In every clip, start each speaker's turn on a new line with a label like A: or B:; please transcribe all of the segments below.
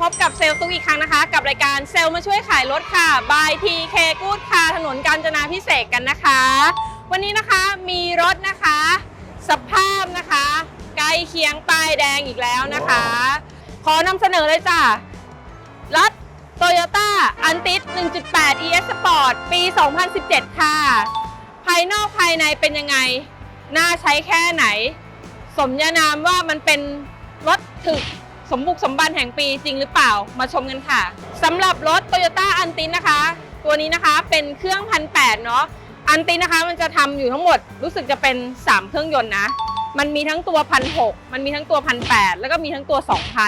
A: พบกับเซลตุ๊กอีกครั้งนะคะ กับรายการเซลมาช่วยขายรถค่ะ by TK Good ค่ะถนนกาญจนาพิเศษกกันนะคะ วันนี้นะคะมีรถนะคะ สภาพนะคะ ใกล้เคียงป้ายแดงอีกแล้วนะคะ ขอนำเสนอเลยจ้ะรถ Toyota a n t i s 1.8 ES Sport ปี 2017 ค่ะ ภายนอกภายในเป็นยังไง น่าใช้แค่ไหน สมญานามว่ามันเป็นรถถึก สมบุกสมบันแห่งปีจริงหรือเปล่ามาชมกันค่ะสำหรับรถ Toyota a n t i s นะคะ ตัวนี้นะคะเป็นเครื่องพันแเนาะอันตินนะคะมันจะทำอยู่ทั้งหมดรู้สึกจะเป็น 3 เครื่องยนต์นะ มันมีทั้งตัวพันหมันมีทั้งตัวพันแแล้วก็มีทั้งตัว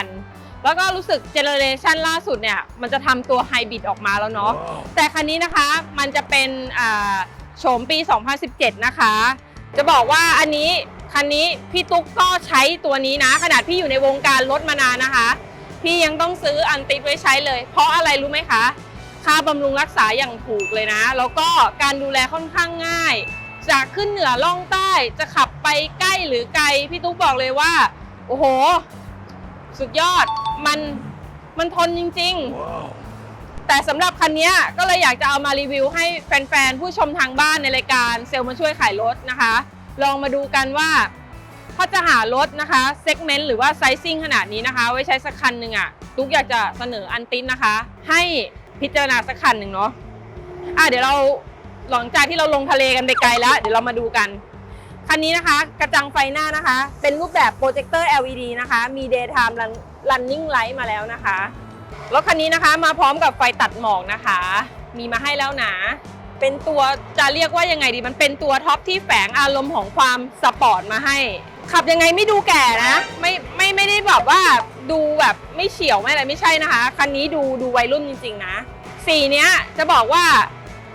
A: 2,000 แล้วก็รู้สึกเจเนเรชันล่าสุดเนี่ยมันจะทำตัวไฮบริดออกมาแล้วเนาะแต่คันนี้นะคะมันจะเป็นอ่าโฉมปี 2017 นะคะ จะบอกว่าอันนี้ คันนี้พี่ตุ๊กก็ใช้ตัวนี้นะ ขนาดพี่อยู่ในวงการรถมานานนะคะ พี่ยังต้องซื้ออันติดไว้ใช้เลย เพราะอะไรรู้ไหมคะ ค่าบำรุงรักษาอย่างถูกเลยนะ แล้วก็การดูแลค่อนข้างง่าย จากขึ้นเหนือล่องใต้จะขับไปใกล้หรือไกล พี่ตุ๊กบอกเลยว่า โอ้โห สุดยอดมันมันทนจริงๆแต่สำหรับคันนี้ก็เลยอยากจะเอามารีวิวให้แฟนๆ ผู้ชมทางบ้านในรายการเซลมาช่วยขายรถนะคะ ลองมาดูกันว่าถ้าจะหารถนะคะเซกเมนต์หรือว่าไซซิ่งขนาดนี้นะคะ ไว้ใช้สักคันหนึ่งอะ่ะตุ๊กอยากจะเสนออันตินนะคะ ให้พิจารณาสักคันหนึ่งเนาะอะเดี๋ยวเราหลังจากที่เราลงทะเลกันไปไกลแล้ว เดี๋ยวเรามาดูกันคันนี้นะคะ กระจังไฟหน้านะคะ เป็นรูปแบบโปรเจคเตอร์ LED นะคะ มี daytime run- running light มาแล้วนะคะรถคันนี้นะคะมาพร้อมกับไฟตัดหมอกนะคะ มีมาให้แล้วนะ เป็นตัวจะเรียกว่ายังไงดี มันเป็นตัวท็อปที่แฝงอารมณ์ของความสปอร์ตมาให้ ขับยังไงไม่ดูแก่นะ ไม่ไม่ไม่ได้แบบว่าดูแบบไม่เฉียวไม่อะไรไม่ใช่นะคะ คันนี้ดูดูวัยรุ่นจริง ๆ นะ สีเนี้ยจะบอกว่า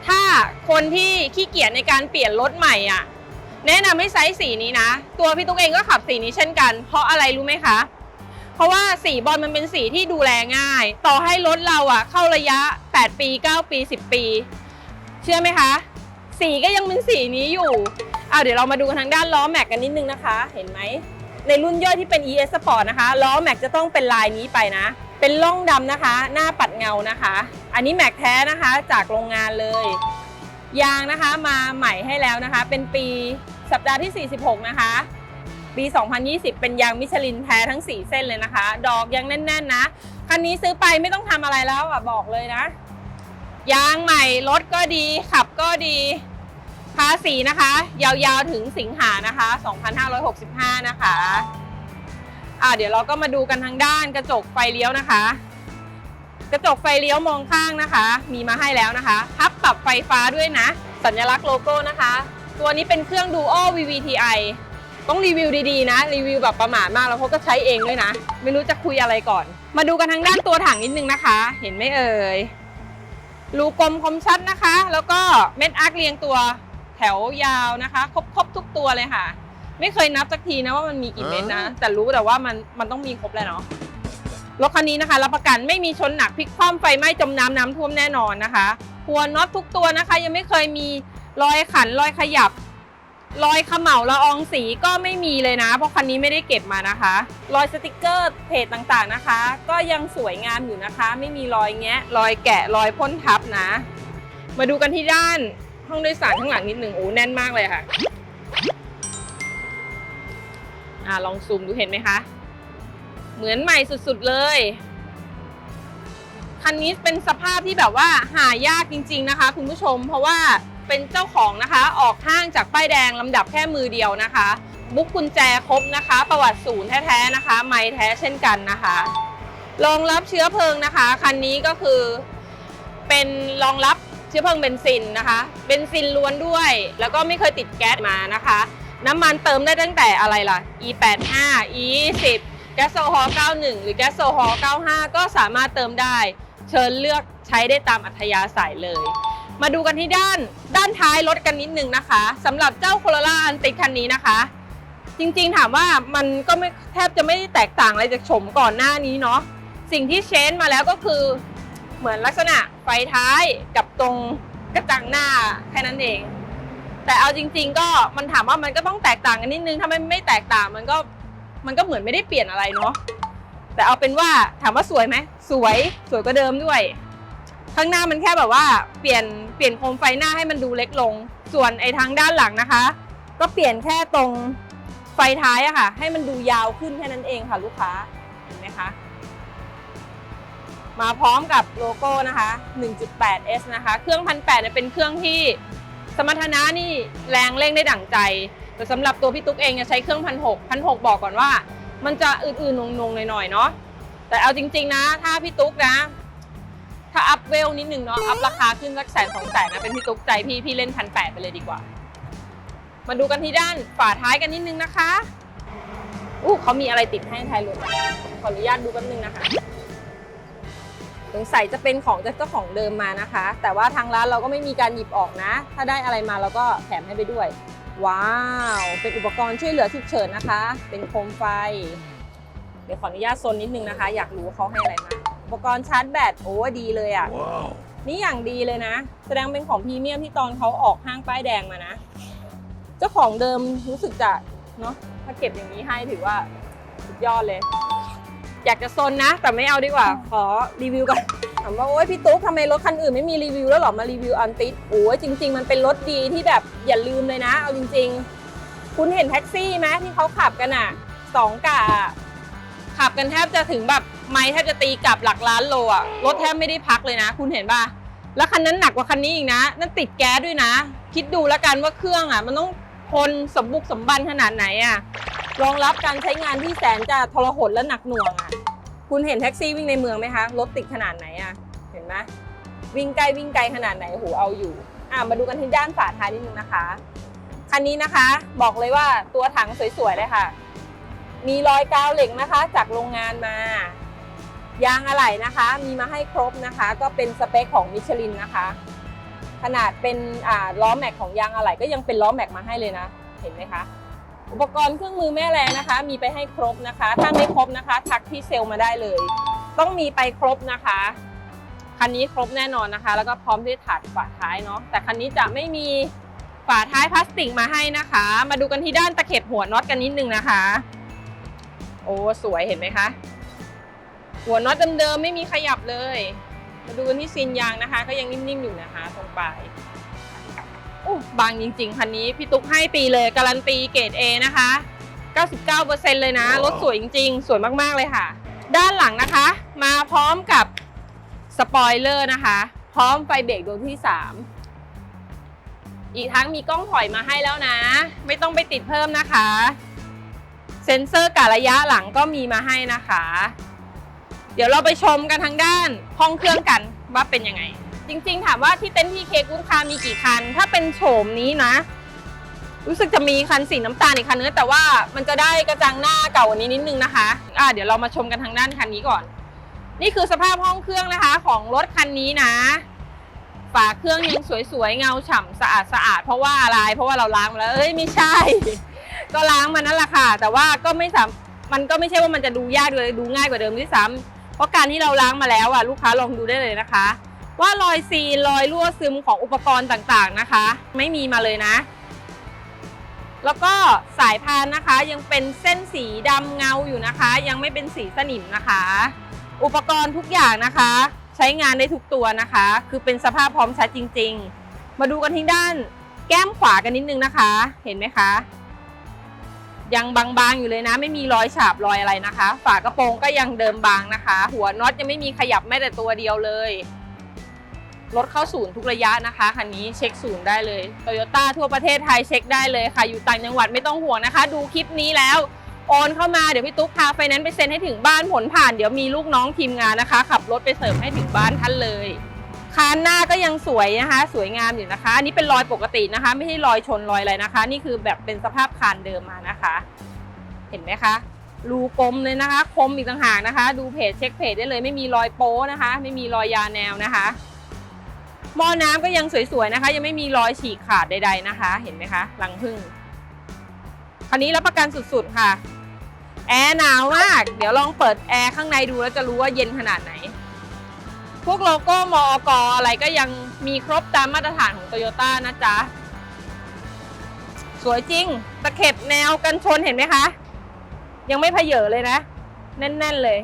A: ถ้าคนที่ขี้เกียจในการเปลี่ยนรถใหม่อะ แนะนำให้ใช้สีนี้นะ ตัวพี่ตุ๊กเองก็ขับสีนี้เช่นกัน เพราะอะไรรู้ไหมคะ เพราะว่าสีบอลมันเป็นสีที่ดูแลง่าย ต่อให้รถเราอะเข้าระยะ 8 ปี 9 ปี 10 ปี เชื่อไหมคะ สีก็ยังเป็นสีนี้อยู่เอาเดี๋ยวเรามาดูกันทางด้านล้อแม็กกันนิดนึงนะคะ เห็นไหม ในรุ่นย่อยที่เป็น ES Sport นะคะล้อแม็กจะต้องเป็นลายนี้ไปนะ เป็นล่องดำนะคะ หน้าปัดเงานะคะ อันนี้แม็กแท้นะคะจากโรงงานเลย ยางนะคะมาใหม่ให้แล้วนะคะ เป็นปีสัปดาห์ที่ 46 นะคะ ปี 2020 เป็นยางมิชลินแท้ทั้ง 4 เส้นเลยนะคะ ดอกยังแน่น ๆ นะ คันนี้ซื้อไปไม่ต้องทำอะไรแล้วอะบอกเลยนะ ยางใหม่รถก็ดีขับก็ดีภาษีนะคะ ยาวๆถึงสิงหานะคะ 2565 นะคะอ่าเดี๋ยวเราก็มาดูกันทางด้านกระจกไฟเลี้ยวนะคะ กระจกไฟเลี้ยวมองข้างนะคะ มีมาให้แล้วนะคะ พับปรับไฟฟ้าด้วยนะ สัญลักษณ์โลโก้นะคะ ตัวนี้เป็นเครื่อง Duo VVTi ต้องรีวิวดีๆนะ รีวิวแบบประมาทมากแล้วเขาก็ใช้เองด้วยนะ ไม่รู้จะคุยอะไรก่อน มาดูกันทางด้านตัวถังนิดนึงนะคะ เห็นไหมเอ่ย รูกลมคมชัดนะคะ แล้วก็เม็ดอาร์คเรียงตัวแถวยาวนะคะ ครบครบทุกตัวเลยค่ะ ไม่เคยนับสักทีนะว่ามันมีกี่เม็ดนะ แต่รู้แต่ว่ามันมันต้องมีครบแล้วเนาะรถคันนี้นะคะรับประกันไม่มีชนหนักพลิกคว่ำไฟไหม้จมน้ำน้ำท่วมแน่นอนนะคะหัวน็อตทุกตัวนะคะ ยังไม่เคยมีรอยขันรอยขยับ รอยเขม่าละอองสีก็ไม่มีเลยนะ เพราะคันนี้ไม่ได้เก็บมานะคะ รอยสติกเกอร์เพจต่างๆนะคะ ก็ยังสวยงามอยู่นะคะ ไม่มีรอยแงะ รอยแกะรอยพ่นทับนะ มาดูกันที่ด้านห้องโดยสารข้างหลังนิดหนึ่งโอ้แน่นมากเลยค่ะอ่าลองซูมดูเห็นไหมคะ เหมือนใหม่สุดๆเลย คันนี้เป็นสภาพที่แบบว่าหายากจริง ๆนะคะ คุณผู้ชมเพราะว่า เป็นเจ้าของนะคะ ออกห้างจากป้ายแดงลำดับแค่มือเดียวนะคะ บุ๊กกุญแจครบนะคะ ประวัติศูนย์แท้ๆนะคะ ไม้แท้เช่นกันนะคะรองรับเชื้อเพลิงนะคะ คันนี้ก็คือเป็นรองรับเชื้อเพลิงเบนซินนะคะเบนซินล้วนด้วย แล้วก็ไม่เคยติดแก๊สมานะคะ น้ำมันเติมได้ตั้งแต่อะไรล่ะ E85 E10 แก๊สโซฮอล์91 หรือแก๊สโซฮอล์95 ก็สามารถเติมได้ เชิญเลือกใช้ได้ตามอัธยาศัยเลย มาดูกันที่ด้านด้านท้ายรถกันนิดนึงนะคะสำหรับเจ้าโคโรล่าอันติดคันนี้นะคะ จริงๆถามว่ามันก็ไม่แทบจะไม่ได้แตกต่างอะไรจากโฉมก่อนหน้านี้เนาะสิ่งที่เชนมาแล้วก็คือเหมือนลักษณะไฟท้ายกับตรงกระจังหน้าแค่นั้นเอง แต่เอาจริง ๆ ก็มันถามว่ามันก็ต้องแตกต่างกันนิดนึงถ้าไมันไม่แตกต่างมันก็มันก็เหมือนไม่ได้เปลี่ยนอะไรเนาะแต่เอาเป็นว่าถามว่าสวยไหมสวยสวยกว่าเดิมด้วย ข้างหน้ามันแค่แบบว่าเปลี่ยนเปลี่ยนโคมไฟหน้าให้มันดูเล็กลง ส่วนไอ้ทางด้านหลังนะคะ ก็เปลี่ยนแค่ตรงไฟท้ายอะค่ะ ให้มันดูยาวขึ้นแค่นั้นเองค่ะลูกค้าเห็นไหมคะมาพร้อมกับโลโก้นะคะ 1.8S นะคะ เครื่องพันแเนี่ยเป็นเครื่องที่สมรรถนะนี่แรงเร่งได้ดั่งใจ แต่สำหรับตัวพี่ตุ๊กเองจะใช้เครื่องพันหกพันหกบอกก่อนว่า มันจะอื่นๆนงๆหน่อยๆเนาะ แต่เอาจริงๆนะ ถ้าพี่ตุ๊กนะ เวลนิดนึงเนาะ อัพราคาขึ้นสักแสนสองแสนนะ เป็นพี่ตุ๊กใจพี่พี่เล่นพันแปดไปเลยดีกว่า มาดูกันที่ด้านฝาท้ายกันนิดนึงนะคะอู้เขามีอะไรติดให้ท้ายรถขออนุญาตดูแป๊บนึงนะคะสงสัยจะเป็นของเจ้าของเดิมมานะคะ แต่ว่าทางร้านเราก็ไม่มีการหยิบออกนะ ถ้าได้อะไรมาเราก็แถมให้ไปด้วย ว้าว เป็นอุปกรณ์ช่วยเหลือฉุกเฉินนะคะ เป็นโคมไฟ เดี๋ยวขออนุญาตโซนนิดนึงนะคะ อยากรู้เขาให้อะไรมา อุปกรณ์ชาร์จแบตโอ้ดีเลยอะ่ะนี่อย่างดีเลยนะ แสดงเป็นของพรีเมียมที่ตอนเขาออกห้างป้ายแดงมานะ เจ้าของเดิมรู้สึกจะเนาะถ้าเก็บอย่างนี้ให้ถือว่าสุดยอดเลย อยากจะโซนนะ แต่ไม่เอาดีกว่า ขอรีวิวก่อนถามว่าโอ๊ยพี่ตุ๊กทำไมรถคันอื่นไม่มีรีวิวแล้วเหรอมารีวิวอันติดโอ้ยจริง ๆ มันเป็นรถดีที่แบบอย่าลืมเลยนะ เอาจริง ๆ คุณเห็นแท็กซี่ไหมที่เขาขับกันอะสองกะอะขับกันแทบจะถึงแบบ ไม้แทบจะตีกลับหลักล้านโลอะรถแทบไม่ได้พักเลยนะ คุณเห็นป่ะแล้วคันนั้นหนักกว่าคันนี้อีกนะ นั่นติดแก๊สด้วยนะ คิดดูแล้วกันว่าเครื่องอะ มันต้องทนสมบุกสมบันขนาดไหนอะรองรับการใช้งานที่แสนจะทรหดและหนักหน่วงอะคุณเห็นแท็กซี่วิ่งในเมืองไหมคะรถติดขนาดไหนอะเห็นไหมวิ่งใกลวิ่งไกลขนาดไหนโหเอาอยู่อะมาดูกันที่ด้านฝาท้ายนิดนึงนะคะ คันนี้นะคะบอกเลยว่าตัวถังสวยๆเลยค่ะ มีรอยกาวเหล็กนะคะ จากโรงงานมา ยางอะไหล่นะคะ มีมาให้ครบนะคะ ก็เป็นสเปคของมิชลินนะคะ ขนาดเป็นล้อแม็กของยางอะไหล่ก็ยังเป็นล้อแม็กมาให้เลยนะ เห็นไหมคะ อุปกรณ์เครื่องมือแม่แรงนะคะ มีไปให้ครบนะคะ ถ้าไม่ครบนะคะ ทักที่เซลล์มาได้เลย ต้องมีไปครบนะคะคันนี้ครบแน่นอนนะคะ แล้วก็พร้อมที่ถัดฝาท้ายเนาะแต่คันนี้จะไม่มีฝาท้ายพลาสติกมาให้นะคะ มาดูกันที่ด้านตะเข็บหัวน็อตกันนิดนึงนะคะ โอ้สวยเห็นไหมคะ หัวน็อตเดิมๆไม่มีขยับเลย มาดูกันที่ซีนยางนะคะ ก็ยังนิ่มๆอยู่นะคะ ตรงปลายโอ้บางจริงๆคันนี้พี่ตุ๊กให้ปีเลย การันตีเกรด A นะคะ 99%เลยนะ รถสวยจริงๆ สวยมากๆเลยค่ะ ด้านหลังนะคะ มาพร้อมกับสปอยเลอร์นะคะ พร้อมไฟเบรกดวงที่ 3 อีกทั้งมีกล้องถอยมาให้แล้วนะ ไม่ต้องไปติดเพิ่มนะคะ เซ็นเซอร์กะระยะหลังก็มีมาให้นะคะ เดี๋ยวเราไปชมกันทางด้านห้องเครื่องกันว่าเป็นยังไง จริงๆ ถามว่าที่เต็นท์พีเคกุ้งคามีกี่คัน ถ้าเป็นโฉมนี้นะ รู้สึกจะมีคันสีน้ำตาลอีกคันนึงแต่ว่ามันจะได้กระจังหน้าเก่ากว่านี้นิดนึงนะคะอ่าเดี๋ยวเรามาชมกันทางด้านคันนี้ก่อน นี่คือสภาพห้องเครื่องนะคะ ของรถคันนี้นะฝาเครื่องยังสวยๆเงาฉ่ำสะอาดสะอาดเพราะว่าอะไรเพราะว่าเราล้างมาแล้วเอ้ยไม่ใช่ ก็ล้างมานั่นแหละค่ะ แต่ว่าก็ไม่สามมันก็ไม่ใช่ว่ามันจะดูยากเลยดูง่ายกว่าเดิมด้วยซ้ำ เพราะการที่เราล้างมาแล้วอะลูกค้าลองดูได้เลยนะคะ ว่ารอยซีนรอยรั่วซึมของอุปกรณ์ต่างๆนะคะ ไม่มีมาเลยนะ แล้วก็สายพานนะคะยังเป็นเส้นสีดำเงาอยู่นะคะ ยังไม่เป็นสีสนิมนะคะ อุปกรณ์ทุกอย่างนะคะ ใช้งานได้ทุกตัวนะคะ คือเป็นสภาพพร้อมใช้จริง ๆ มาดูกันที่ด้านแก้มขวากันนิดนึงนะคะ เห็นไหมคะ ยังบางๆอยู่เลยนะ ไม่มีรอยฉาบรอยอะไรนะคะ ฝากระโปรงก็ยังเดิมบางนะคะ หัวน็อตยังไม่มีขยับแม้แต่ตัวเดียวเลยรถเข้าศูนย์ทุกระยะนะคะคันนี้เช็คศูนย์ได้เลยโตโยต้าทั่วประเทศไทยเช็คได้เลยค่ะ อยู่ต่างจังหวัดไม่ต้องห่วงนะคะ ดูคลิปนี้แล้วโอนเข้ามาเดี๋ยวพี่ตุ๊กพาไฟแนนซ์ไปเซ็นให้ถึงบ้านผลผ่าน เดี๋ยวมีลูกน้องทีมงานนะคะ ขับรถไปเสิร์ฟให้ถึงบ้านท่านเลย คานหน้าก็ยังสวยนะคะ สวยงามอยู่นะคะ อันนี้เป็นรอยปกตินะคะ ไม่ใช่รอยชนรอยอะไรนะคะ นี่คือแบบเป็นสภาพคานเดิมมานะคะ เห็นไหมคะรูกลมเลยนะคะ คมอีกต่างหากนะคะ ดูเพจเช็คเพจได้เลย ไม่มีรอยโป้นะคะ ไม่มีรอยยาแนวนะคะหม้อน้ำก็ยังสวยๆนะคะ ยังไม่มีรอยฉีกขาดใด ๆนะคะ เห็นไหมคะรังพึ่งคันนี้รับประกันสุดๆค่ะแอร์หนาวมาก เดี๋ยวลองเปิดแอร์ข้างในดูแล้วจะรู้ว่าเย็นขนาดไหน พวกโลโก้มอกอะไรก็ยังมีครบตามมาตรฐานของโตโยต้านะจ๊ะ สวยจริง ตะเข็บแนวกันชนเห็นไหมคะ ยังไม่เพเยอเลยนะ แน่น ๆ เลย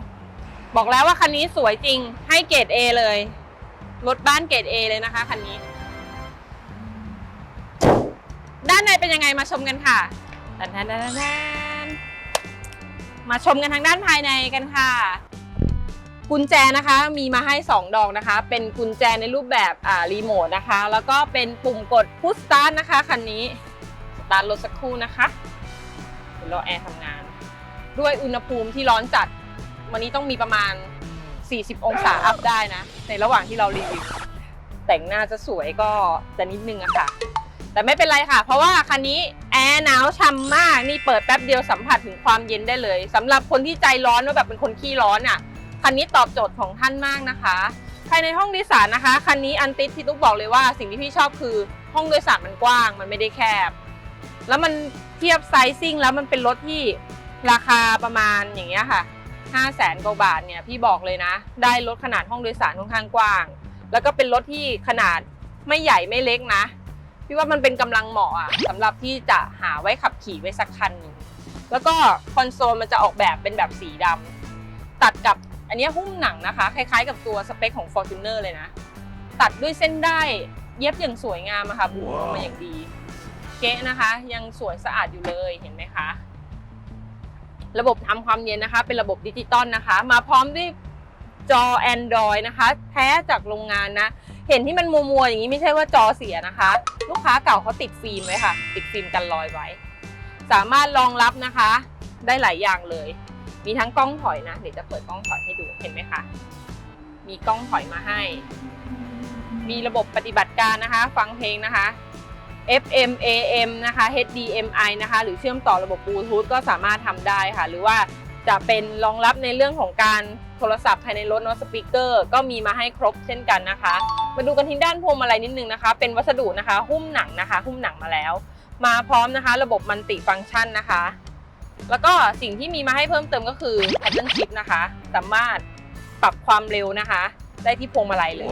A: บอกแล้วว่าคันนี้สวยจริง ให้เกรด A เลย รถบ้านเกรด A เลยนะคะคันนี้ ด้านในเป็นยังไงมาชมกันค่ะแทนแทนแทนแทนมาชมกันทางด้านภายในกันค่ะ กุญแจนะคะมีมาให้ 2 ดอกนะคะ เป็นกุญแจในรูปแบบอ่ารีโมทนะคะ แล้วก็เป็นปุ่มกดพุชสตาร์ทนะคะคันนี้สตาร์ทรถสักครู่นะคะเดี๋ยวรอแอร์ทำงาน ด้วยอุณหภูมิที่ร้อนจัด วันนี้ต้องมีประมาณ 40 องศาอัพได้นะ ในระหว่างที่เรารีวิวแต่งหน้าจะสวยก็จะนิดนึงอะค่ะ แต่ไม่เป็นไรค่ะ เพราะว่าคันนี้แอร์หนาวช่ำมากนี่เปิดแป๊บเดียวสัมผัสถึงความเย็นได้เลยสำหรับคนที่ใจร้อนว่าแบบเป็นคนขี้ร้อนอะ คันนี้ตอบโจทย์ของท่านมากนะคะ ภายในห้องโดยสารนะคะ คันนี้อันติดที่ตุ๊กบอกเลยว่าสิ่งที่พี่ชอบคือห้องโดยสารมันกว้าง มันไม่ได้แคบ แล้วมันเทียบไซซิ่งแล้วมันเป็นรถที่ราคาประมาณอย่างเงี้ยค่ะ5 0 0แสนกว่าบาทเนี่ยพี่บอกเลยนะ ได้รถขนาดห้องโดยสารค่อนข้างกว้าง แล้วก็เป็นรถที่ขนาดไม่ใหญ่ไม่เล็กนะ พี่ว่ามันเป็นกำลังเหมาะอะสำหรับที่จะหาไว้ขับขี่ไว้สักคันนึงแล้วก็คอนโซลมันจะออกแบบเป็นแบบสีดำตัดกับ อันนี้หุ้มหนังนะคะ คล้ายๆกับตัวสเปคของ Fortuner เลยนะ ตัดด้วยเส้นได้เย็บอย่างสวยงามอะค่ะบุลงมาอย่างดี เก๊ะนะคะ ยังสวยสะอาดอยู่เลยเห็นไหมคะ ระบบทำความเย็นนะคะ เป็นระบบดิจิตอลนะคะ มาพร้อมด้วยจอ Android นะคะ แท้จากโรงงานนะ เห็นที่มันมัวๆอย่างนี้ไม่ใช่ว่าจอเสียนะคะ ลูกค้าเก่าเขาติดฟิล์มไว้ค่ะ ติดฟิล์มกันรอยไว้ สามารถรองรับนะคะ ได้หลายอย่างเลย มีทั้งกล้องถอยนะเดี๋ยวจะเปิดกล้องถอยให้ดูเห็นไหมคะมีกล้องถอยมาให้ มีระบบปฏิบัติการนะคะ ฟังเพลงนะคะ FM AM นะคะ HDMI นะคะ หรือเชื่อมต่อระบบบลูทูธก็สามารถทำได้ค่ะ หรือว่าจะเป็นรองรับในเรื่องของการโทรศัพท์ภายในรถนาะสปีกเกอร์ก็มีมาให้ครบเช่นกันนะคะ มาดูกันที่ด้านพวงมาลัยนิดนึงนะคะ เป็นวัสดุนะคะ หุ้มหนังนะคะ หุ้มหนังมาแล้ว มาพร้อมนะคะ ระบบมันติฟังก์ชันนะคะ แล้วก็สิ่งที่มีมาให้เพิ่มเติมก็คือ pattern shift นะคะ สามารถปรับความเร็วนะคะ ได้ที่พวงมาลัยเลย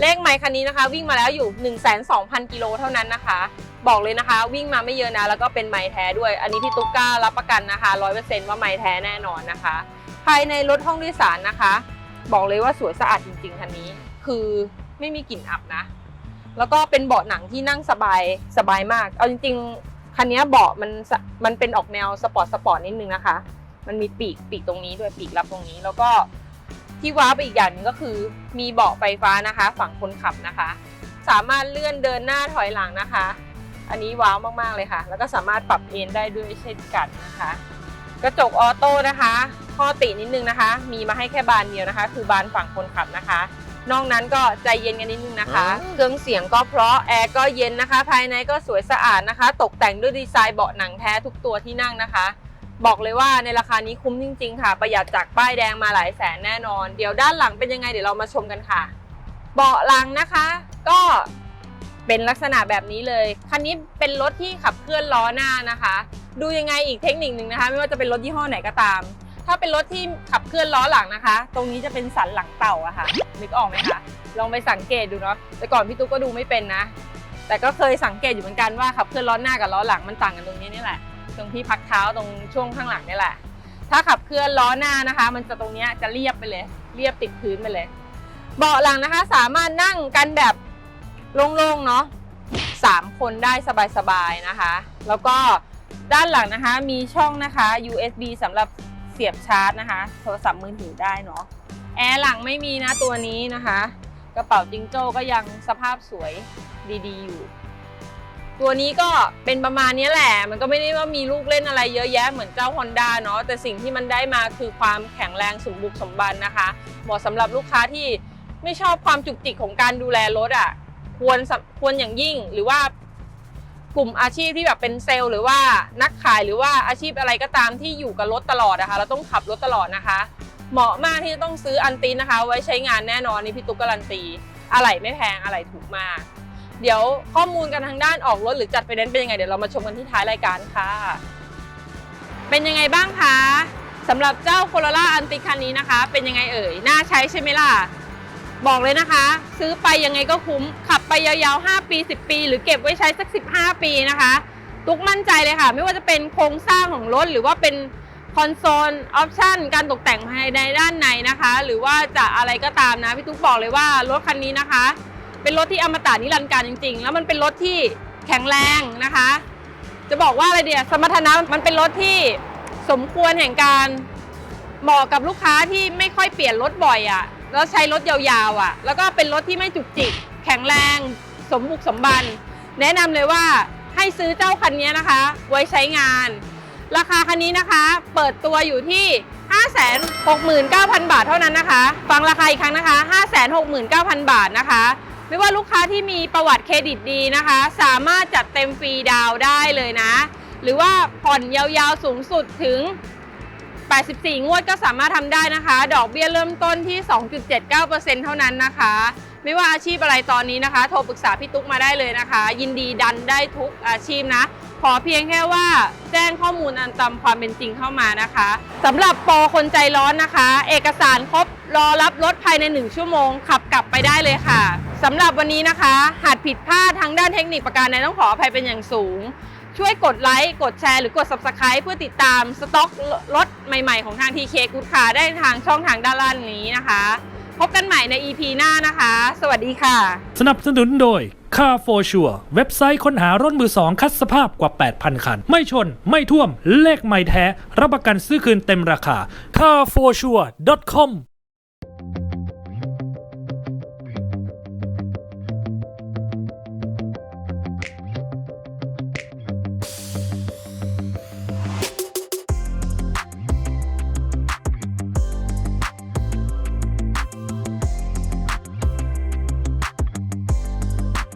A: เลขไมค์คันนี้นะคะ วิ่งมาแล้วอยู่ 1 2 0 0 0 กิโลเท่านั้นนะคะ บอกเลยนะคะ วิ่งมาไม่เยอะนะ แล้วก็เป็นไมค์แท้ด้วย อันนี้พี่ตุ๊กกล้ารับประกันนะคะ 100%ว่าไมค์แท้แน่นอนนะคะ ภายในรถห้องโดยสารนะคะ บอกเลยว่าสวยสะอาดจริงๆคันนี้ คือไม่มีกลิ่นอับนะ แล้วก็เป็นเบาะหนังที่นั่งสบายสบายมาก เอาจริงๆ คันนี้เบาะมันมันเป็นออกแนวสปอร์ตสปอร์ตนิดนึงนะคะ มันมีปีกปีกตรงนี้ด้วยปีกรับตรงนี้ แล้วก็ที่ว้าไปอีกอย่างนึงก็คือมีเบาะไฟฟ้านะคะ ฝั่งคนขับนะคะ สามารถเลื่อนเดินหน้าถอยหลังนะคะ อันนี้ว้าวมากๆเลยค่ะ แล้วก็สามารถปรับเอนได้ด้วยเช่นกันนะคะ กระจกออโต้นะคะ ข้อตินิดนึงนะคะ มีมาให้แค่บานเดียวนะคะ คือบานฝั่งคนขับนะคะ นอกนั้นก็ใจเย็นกันนิดนึงนะคะ เครื่องเสียงก็เพราะแอร์ก็เย็นนะคะ ภายในก็สวยสะอาดนะคะ ตกแต่งด้วยดีไซน์เบาะหนังแท้ทุกตัวที่นั่งนะคะ บอกเลยว่าในราคานี้คุ้มจริง ๆ ค่ะ ประหยัดจากป้ายแดงมาหลายแสนแน่นอน เดี๋ยวด้านหลังเป็นยังไงเดี๋ยวเรามาชมกันค่ะ เบาะหลังนะคะ ก็เป็นลักษณะแบบนี้เลย คันนี้เป็นรถที่ขับเคลื่อนล้อหน้านะคะ ดูยังไงอีกเทคนิคหนึ่งนะคะ ไม่ว่าจะเป็นรถยี่ห้อไหนก็ตาม ถ้าเป็นรถที่ขับเคลื่อนล้อหลังนะคะ ตรงนี้จะเป็นสันหลังเต่าอะค่ะ นึกออกไหมคะ ลองไปสังเกตดูเนาะ แต่ก่อนพี่ตุ๊กก็ดูไม่เป็นนะ แต่ก็เคยสังเกตอยู่เหมือนกันว่าขับเคลื่อนล้อหน้ากับล้อหลังมันต่างกันตรงนี้นี่แหละ ตรงที่พักเท้าตรงช่วงข้างหลังนี่แหละ ถ้าขับเคลื่อนล้อหน้านะคะ มันจะตรงนี้จะเรียบไปเลย เรียบติดพื้นไปเลย เบาะหลังนะคะ สามารถนั่งกันแบบโล่งๆเนาะสามคนได้สบายๆนะคะ แล้วก็ด้านหลังนะคะมีช่องนะคะ USB สำหรับ เสียบชาร์จนะคะ โทรศัพท์มือถือได้เนาะแอร์หลังไม่มีนะตัวนี้นะคะ กระเป๋าจิงโจ้ก็ยังสภาพสวยดีๆอยู่ ตัวนี้ก็เป็นประมาณนี้แหละ มันก็ไม่ได้ว่ามีลูกเล่นอะไรเยอะแยะเหมือนเจ้า Honda เนาะแต่สิ่งที่มันได้มาคือความแข็งแรงสมบุกสมบันนะคะ เหมาะสำหรับลูกค้าที่ไม่ชอบความจุกจิกของการดูแลรถอะควรควรอย่างยิ่งหรือว่า กลุ่มอาชีพที่แบบเป็นเซลล์หรือว่านักขายหรือว่าอาชีพอะไรก็ตามที่อยู่กับรถตลอดนะคะ เราต้องขับรถตลอดนะคะ เหมาะมากที่จะต้องซื้ออันตินนะคะ ไว้ใช้งานแน่นอนนี่พี่ตุ๊กการันตีอะไหล่ไม่แพงอะไหล่ถูกมาก เดี๋ยวข้อมูลกันทางด้านออกรถหรือจัดไฟแนนเป็นยังไงเดี๋ยวเรามาชมกันที่ท้ายรายการค่ะ เป็นยังไงบ้างคะสำหรับเจ้าโคโรล่าอันติคันนี้นะคะ เป็นยังไงเอ่ยน่าใช้ใช่ไหมล่ะ บอกเลยนะคะ ซื้อไปยังไงก็คุ้ม ขับไปยาวๆ 5 ปี 10 ปี หรือเก็บไว้ใช้สัก 15 ปีนะคะ ตุกมั่นใจเลยค่ะ ไม่ว่าจะเป็นโครงสร้างของรถ หรือว่าเป็นคอนโซลออปชันการตกแต่งภายในด้านในนะคะ หรือว่าจะอะไรก็ตามนะ พี่ตุ๊กบอกเลยว่ารถคันนี้นะคะ เป็นรถที่อมตะนิรันดร์การจริง ๆ แล้วมันเป็นรถที่แข็งแรงนะคะ จะบอกว่าอะไรเดียสมรรถนะมันเป็นรถที่สมควรแห่งการเหมาะกับลูกค้าที่ไม่ค่อยเปลี่ยนรถบ่อยอะ่ะ แล้วใช้รถยาวๆอะ่ะ แล้วก็เป็นรถที่ไม่จุกจิก แข็งแรง สมบุกสมบัน แนะนำเลยว่าให้ซื้อเจ้าคันนี้นะคะ ไว้ใช้งาน ราคาคันนี้นะคะ เปิดตัวอยู่ที่ 569,000 บาทเท่านั้นนะคะ ฟังราคาอีกครั้งนะคะ 569,000 บาทนะคะไม่ว่าลูกค้าที่มีประวัติเครดิตดีนะคะ สามารถจัดเต็มฟรีดาวได้เลยนะ หรือว่าผ่อนยาวๆสูงสุดถึง 84 งวดก็สามารถทำได้นะคะ ดอกเบี้ยเริ่มต้นที่ 2.79%เท่านั้นนะคะ ไม่ว่าอาชีพอะไรตอนนี้นะคะ โทรปรึกษาพี่ตุ๊กมาได้เลยนะคะ ยินดีดันได้ทุกอาชีพนะ ขอเพียงแค่ว่าแจ้งข้อมูลอันตามความเป็นจริงเข้ามานะคะสำหรับโปรคนใจร้อนนะคะ เอกสารครบรอรับรถภายใน 1 ชั่วโมง ขับกลับไปได้เลยค่ะสำหรับวันนี้นะคะ หากผิดพลาดทางด้านเทคนิคประการใดต้องขออภัยเป็นอย่างสูง ช่วยกดไลค์กดแชร์หรือกด Subscribe เพื่อติดตามสต็อกรถใหม่ๆของทาง TK Good Car ได้ทางช่องทางด้านล่างนี้นะคะ พบกันใหม่ใน EP หน้านะคะ สวัสดีค่ะ
B: สนับสนุนโดย Car for Sure เว็บไซต์ค้นหารถมือสองคัดสภาพกว่า 8,000 คัน ไม่ชน ไม่ท่วม เลขไม่แท้ รับประกันซื้อคืนเต็มราคา carforsure.com